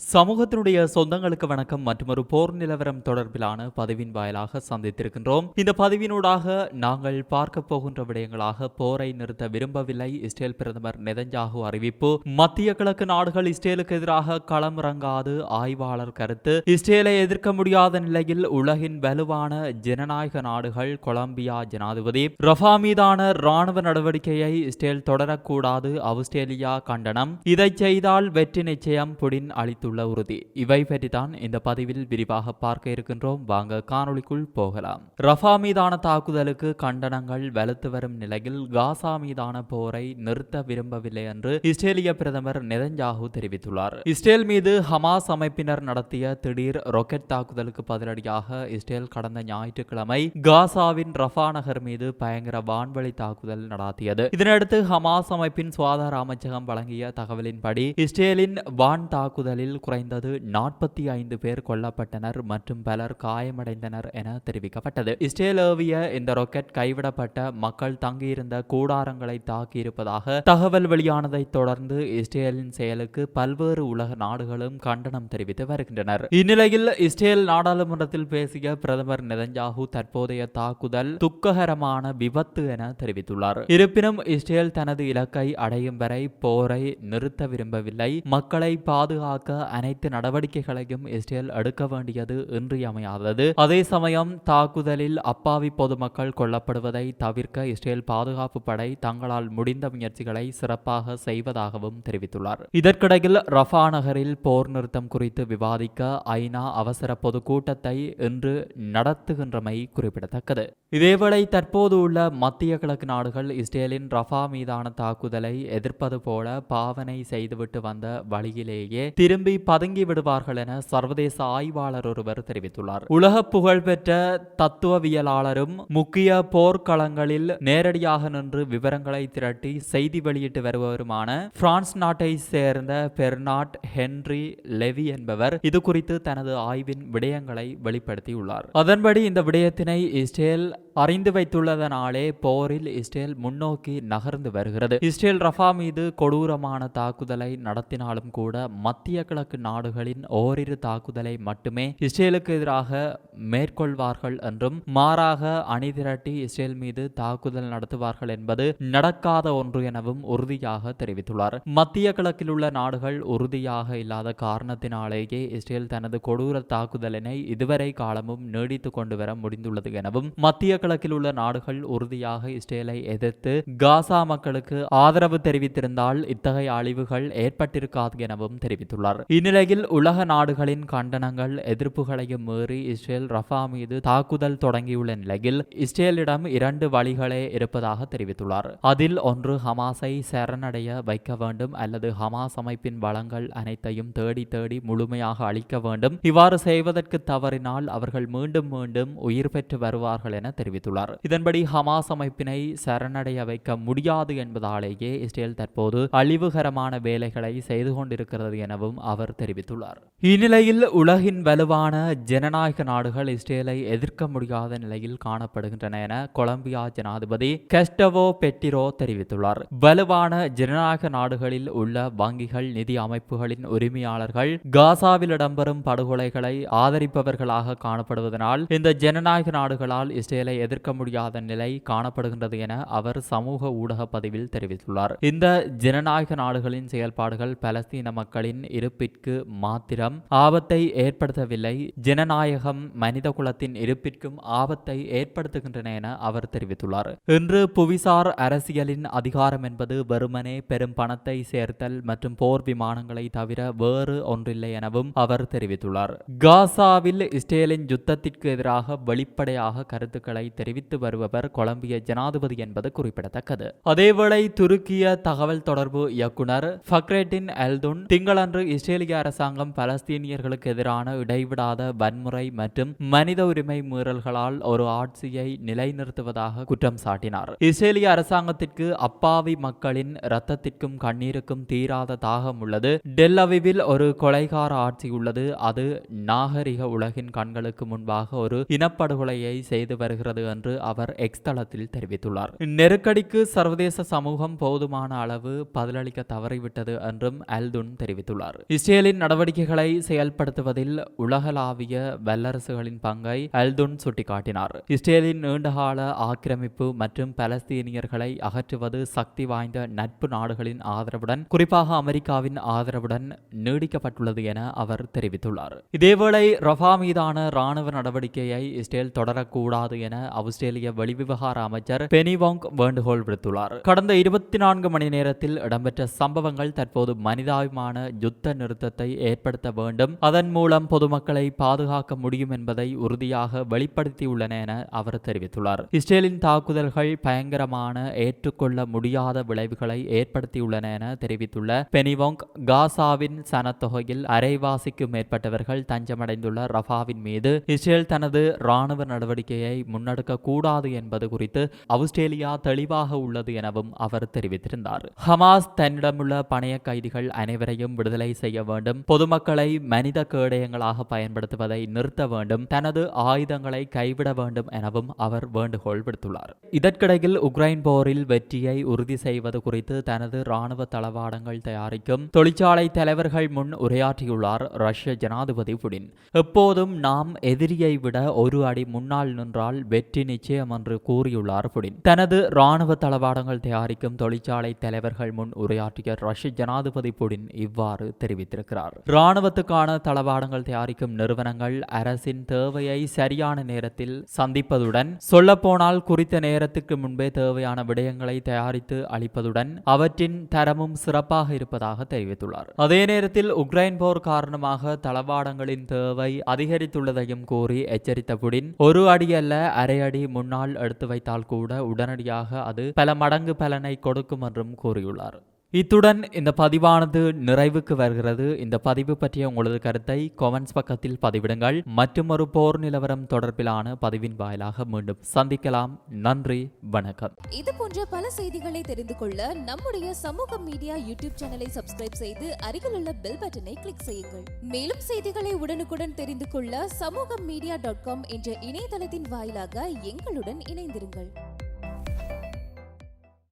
சமூகத்தினுடைய சொந்தங்களுக்கு வணக்கம். மற்றும் ஒரு போர் நிலவரம் தொடர்பிலான பதிவின் வாயிலாக சந்தித்திருக்கின்றோம். இந்த பதிவினூடாக நாங்கள் பார்க்க போகின்ற விடயங்களாக போரை நிறுத்த விரும்பவில்லை. இஸ்ரேல் பிரதமர் நெதஞ்சாகு அறிவிப்பு மத்திய கிழக்கு நாடுகள் இஸ்ரேலுக்கு எதிராக களமிறங்காது ஆய்வாளர் கருத்து. இஸ்ரேலை எதிர்க்க முடியாத நிலையில் உலகின் வலுவான ஜனநாயக நாடுகள் கொலம்பியா ஜனாதிபதி. ரஃபா மீதான ராணுவ நடவடிக்கையை இஸ்ரேல் தொடரக்கூடாது. ஆஸ்திரேலியா கண்டனம். இதை செய்தால் வெற்றி நிச்சயம். புடின் அளித்துள்ள உறுதி. இவை பற்றிதான் இந்த பதிவில் விரிவாக பார்க்க இருக்கின்றோம். வாங்க காணொளிக்குள் போகலாம். ரஃபா மீதான தாக்குதலுக்கு கண்டனங்கள் வலுத்து வரும் நிலையில் காசா மீதான போரை நிறுத்த விரும்பவில்லை என்று இஸ்ரேலிய பிரதமர் நெதன்யாகு தெரிவித்துள்ளார். இஸ்ரேல் மீது ஹமாஸ் அமைப்பினர் நடத்திய திடீர் ராக்கெட் தாக்குதலுக்கு பதிலடியாக இஸ்ரேல் கடந்த ஞாயிற்றுக்கிழமை காசாவின் ரஃபா நகர் மீது பயங்கர வான்வழி தாக்குதல் நடாத்தியது. இதனையடுத்து ஹமாஸ் அமைப்பின் சுகாதார அமைச்சகம் வழங்கிய தகவலின்படி இஸ்ரேலின் வான் தாக்குதலில் குறைந்தது நாற்பத்தி ஐந்து பேர் கொல்லப்பட்டனர் மற்றும் பலர் காயமடைந்தனர் என தெரிவிக்கப்பட்டது. இஸ்ரேல் ஏவிய இந்த ராக்கெட் கைவிடப்பட்ட மக்கள் தங்கியிருந்த கூடாரங்களை தாக்கியிருப்பதாக தகவல் வெளியானதை தொடர்ந்து இஸ்ரேலின் செயலுக்கு பல்வேறு உலக நாடுகளும் கண்டனம் தெரிவித்து வருகின்றனர். இந்நிலையில் இஸ்ரேல் நாடாளுமன்றத்தில் பேசிய பிரதமர் நெதஞ்சாகு தற்போதைய தாக்குதல் துக்ககரமான விபத்து என தெரிவித்துள்ளார். இருப்பினும் இஸ்ரேல் தனது இலக்கை அடையும் வரை போரை நிறுத்த விரும்பவில்லை. மக்களை பாதுகாக்க அனைத்து நடவடிக்கைகளையும் இஸ்ரேல் எடுக்க வேண்டியது இன்றியமையாதது. அதே சமயம் தாக்குதலில் அப்பாவி பொதுமக்கள் கொல்லப்படுவதை தவிர்க்க இஸ்ரேல் பாதுகாப்பு படை தங்களால் முடிந்த முயற்சிகளை சிறப்பாக செய்வதாகவும் தெரிவித்துள்ளார். இதற்கிடையில் ரஃபா நகரில் போர் நிறுத்தம் குறித்து விவாதிக்க ஐநா அவசர பொது கூட்டத்தை இன்று நடத்துகின்றமை குறிப்பிடத்தக்கது. இதேவேளை தற்போது உள்ள மத்திய கிழக்கு நாடுகள் இஸ்ரேலின் ரஃபா மீதான தாக்குதலை எதிர்ப்பது போல பாவனை செய்துவிட்டு வந்த வழியிலேயே திரும்பி பதுங்கி விடுவார்கள் என சர்வதேச ஆய்வாளர் ஒருவர் தெரிவித்துள்ளார். உலக புகழ்பெற்ற தத்துவவியலாளரும் முக்கிய போர்க்களங்களில் நேரடியாக நின்று விவரங்களை திரட்டி செய்தி வெளியிட்டு வருபவருமான பிரான்ஸ் நாட்டை சேர்ந்த பெர்னாட் ஹென்றி லெவி என்பவர் இது குறித்து தனது ஆய்வின் விடயங்களை வெளிப்படுத்தியுள்ளார். அதன்படி இந்த விடயத்தினை இஸ்ரேல் அறிந்து வைத்துள்ளதனாலே போரில் இஸ்ரேல் முன்னோக்கி நகர்ந்து வருகிறது. இஸ்ரேல் ரஃபா மீது கொடூரமான தாக்குதலை நடத்தினாலும் கூட மத்திய கிழக்கு நாடுகளின் ஓரிரு தாக்குதலை மட்டுமே இஸ்ரேலுக்கு எதிராக மேற்கொள்வார்கள் என்றும் மாறாக அணிதிரட்டி இஸ்ரேல் மீது தாக்குதல் நடத்துவார்கள் என்பது நடக்காத ஒன்று எனவும் உறுதியாக தெரிவித்துள்ளார். மத்திய கிழக்கில் உள்ள நாடுகள் உறுதியாக இல்லாத காரணத்தினாலேயே இஸ்ரேல் தனது கொடூர தாக்குதலினை இதுவரை காலமும் நீடித்து கொண்டு வர முடிந்துள்ளது எனவும் மத்திய கிழக்கில் உள்ள நாடுகள் உறுதியாக இஸ்ரேலை எதிர்த்து காசா மக்களுக்கு ஆதரவு தெரிவித்திருந்தால் இத்தகைய அழிவுகள் ஏற்பட்டிருக்காது எனவும் தெரிவித்துள்ளார். இந்நிலையில் உலக நாடுகளின் கண்டனங்கள் எதிர்ப்புகளையும் மீறி இஸ்ரேல் ரஃபா மீது தாக்குதல் தொடங்கியுள்ள நிலையில் இஸ்ரேலிடம் இரண்டு வழிகளே இருப்பதாக தெரிவித்துள்ளார். அதில் ஒன்று ஹமாஸை சரணடைய வைக்க வேண்டும் அல்லது ஹமாஸ் அமைப்பின் வளங்கள் அனைத்தையும் தேடி தேடி முழுமையாக அழிக்க வேண்டும். இவ்வாறு செய்வதற்கு தவறினால் அவர்கள் மீண்டும் மீண்டும் உயிர் பெற்று வருவார்கள் என தெரிவித்துள்ளார். இதன்படி ஹமாஸ் அமைப்பினை சரணடைய வைக்க முடியாது என்பதாலேயே இஸ்ரேல் தற்போது அழிவுகரமான வேலைகளை செய்து கொண்டிருக்கிறது எனவும் அவர் தெரிவித்துள்ளார். இந்நிலையில் உலகின் வலுவான ஜனநாயக நாடுகள் இஸ்ரேலை எதிர்க்க முடியாத நிலையில் காணப்படுகின்றன என கொலம்பியா ஜனாதிபதி கெஸ்டவோ பெட்டிரோ தெரிவித்துள்ளார். வலுவான ஜனநாயக நாடுகளில் உள்ள வங்கிகள் நிதி அமைப்புகளின் உரிமையாளர்கள் காசாவில் இடம்பெறும் படுகொலைகளை ஆதரிப்பவர்களாக காணப்படுவதனால் இந்த ஜனநாயக நாடுகளால் இஸ்ரேலை எதிர்க்க முடியாத நிலை காணப்படுகின்றது என அவர் சமூக ஊடக பதிவில் தெரிவித்துள்ளார். இந்த ஜனநாயக நாடுகளின் செயல்பாடுகள் பலஸ்தீன மக்களின் இருப்பு இருப்பிற்கு மாத்திரம் ஆபத்தை ஏற்படுத்தவில்லை. ஜனநாயகம் மனித குலத்தின் இருப்பிற்கும் ஆபத்தை ஏற்படுத்துகின்றன என அவர் தெரிவித்துள்ளார். இன்று புவிசார் அரசியலின் அதிகாரம் என்பது வெறுமனே பெரும் பணத்தை சேர்த்தல் மற்றும் போர் விமானங்களை தவிர வேறு ஒன்றில்லை எனவும் அவர் தெரிவித்துள்ளார். காசாவில் இஸ்ரேலின் யுத்தத்திற்கு எதிராக வெளிப்படையாக கருத்துக்களை தெரிவித்து வருபவர் கொலம்பிய ஜனாதிபதி என்பது குறிப்பிடத்தக்கது. அதேவேளை துருக்கிய தகவல் தொடர்பு இயக்குனர் ஃபக்ரேட்டின் அல்துன் திங்களன்று இஸ்ரேலிய அரசாங்கம் பலஸ்தீனியர்களுக்கு எதிரான இடைவிடாத வன்முறை மற்றும் மனித உரிமை மீறல்களால் ஒரு ஆட்சியை நிலைநிறுத்துவதாக குற்றம் சாட்டினார். இஸ்ரேலிய அரசாங்கத்திற்கு அப்பாவி மக்களின் இரத்தத்திற்கும் கண்ணீருக்கும் தீராத தாகம் உள்ளது. டெல்லவிவில் ஒரு கொலைகார ஆட்சி உள்ளது. அது நாகரிக உலகின் கண்களுக்கு முன்பாக ஒரு இனப்படுகொலையை செய்து வருகிறது என்று அவர் எக்ஸ் தளத்தில் தெரிவித்துள்ளார். நெருக்கடிக்கு சர்வதேச சமூகம் போதுமான அளவு பதிலளிக்க தவறிவிட்டது என்றும் அல்துன் தெரிவித்துள்ளார். இஸ்ரேலின் நடவடிக்கைகளை செயல்படுத்துவதில் உலகளாவிய வல்லரசுகளின் பங்கை அல்துன் சுட்டிக்காட்டினார். இஸ்ரேலின் நீண்டகால ஆக்கிரமிப்பு மற்றும் பலஸ்தீனியர்களை அகற்றுவது சக்தி வாய்ந்த நட்பு நாடுகளின் ஆதரவுடன் குறிப்பாக அமெரிக்காவின் ஆதரவுடன் நீடிக்கப்பட்டுள்ளது என அவர் தெரிவித்துள்ளார். இதேவேளை ரஃபா மீதான ராணுவ நடவடிக்கையை இஸ்ரேல் தொடரக்கூடாது என ஆஸ்திரேலிய வெளிவிவகார அமைச்சர் பெனிவாங் வேண்டுகோள் விடுத்துள்ளார். கடந்த இருபத்தி நான்கு மணி நேரத்தில் இடம்பெற்ற சம்பவங்கள் தற்போது மனிதாபிமான யுத்த நிறுத்த நிறுத்தத்தை ஏற்படுத்த வேண்டும். அதன் மூலம் பொதுமக்களை பாதுகாக்க முடியும் என்பதை உறுதியாக வெளிப்படுத்தியுள்ளன என அவர் தெரிவித்துள்ளார். இஸ்ரேலின் தாக்குதல்கள் பயங்கரமான ஏற்றுக்கொள்ள முடியாத விளைவுகளை ஏற்படுத்தியுள்ளன என தெரிவித்துள்ள பெனிவோங் காசாவின் சனத்தொகையில் அரைவாசிக்கு மேற்பட்டவர்கள் தஞ்சமடைந்துள்ள ரஃபாவின் மீது இஸ்ரேல் தனது ராணுவ நடவடிக்கையை முன்னெடுக்க கூடாது என்பது குறித்து அவுஸ்திரேலியா தெளிவாக உள்ளது எனவும் அவர் தெரிவித்திருந்தார். ஹமாஸ் தன்னிடமுள்ள பணைய கைதிகள் அனைவரையும் விடுதலை செய்ய வேண்டும். பொதுமக்களை மனித கேடயங்களாக பயன்படுத்துவதை நிறுத்த வேண்டும். தனது ஆயுதங்களை கைவிட வேண்டும் எனவும் அவர் வேண்டுகோள் விடுத்துள்ளார். இதற்கிடையில் உக்ரைன் போரில் வெற்றியை உறுதி செய்வது குறித்து தனது ராணுவ தளவாடங்கள் தயாரிக்கும் தொழிற்சாலை தலைவர்கள் முன் உரையாற்றியுள்ளார் ரஷ்ய ஜனாதிபதி புடின். எப்போதும் நாம் எதிரியை விட ஒரு அடி முன்னால் நின்றால் வெற்றி நிச்சயம் என்று கூறியுள்ளார் புடின். தனது ராணுவ தளவாடங்கள் தயாரிக்கும் தொழிற்சாலை தலைவர்கள் முன் உரையாற்றிய ரஷ்ய ஜனாதிபதி புடின் இவ்வாறு தெரிவித்திருக்கிறார் இராணுவத்துக்கான தளவாடங்கள் தயாரிக்கும் நிறுவனங்கள் அரசின் தேவையை சரியான நேரத்தில் சந்திப்பதுடன் சொல்லப்போனால் குறித்த நேரத்துக்கு முன்பே தேவையான விடயங்களை தயாரித்து அளிப்பதுடன் அவற்றின் தரமும் சிறப்பாக இருப்பதாக தெரிவித்துள்ளார். அதே நேரத்தில் உக்ரைன் போர் காரணமாக தளவாடங்களின் தேவை அதிகரித்துள்ளதையும் கூறி எச்சரித்த புடின் ஒரு அடி அல்ல அரை அடி முன்னால் எடுத்து வைத்தால் கூட உடனடியாக அது பல மடங்கு பலனை கொடுக்கும் என்றும் கூறியுள்ளார். இத்துடன் இந்த பதிவானது நிறைவுக்கு வருகிறது. இந்த பதிவு பற்றிய உங்களது கருத்தை கொமெண்ட்ஸ் பக்கத்தில் பதிவிடுங்கள். மற்றும் ஒரு போர் நிலவரம் தொடர்பிலான பதிவின் வாயிலாக மீண்டும் சந்திக்கலாம். நன்றி வணக்கம். இது போன்ற பல செய்திகளை தெரிந்து கொள்ள நம்முடைய சமூக மீடியா யூடியூப் சேனலை சப்ஸ்கிரைப் செய்து அருகிலுள்ள பெல் பட்டனை கிளிக் செய்யுங்கள். மேலும் செய்திகளை உடனுக்குடன் தெரிந்து கொள்ள சமூக மீடியா டாட் காம் என்ற இணையதளத்தின் வாயிலாக எங்களுடன் இணைந்திருங்கள்.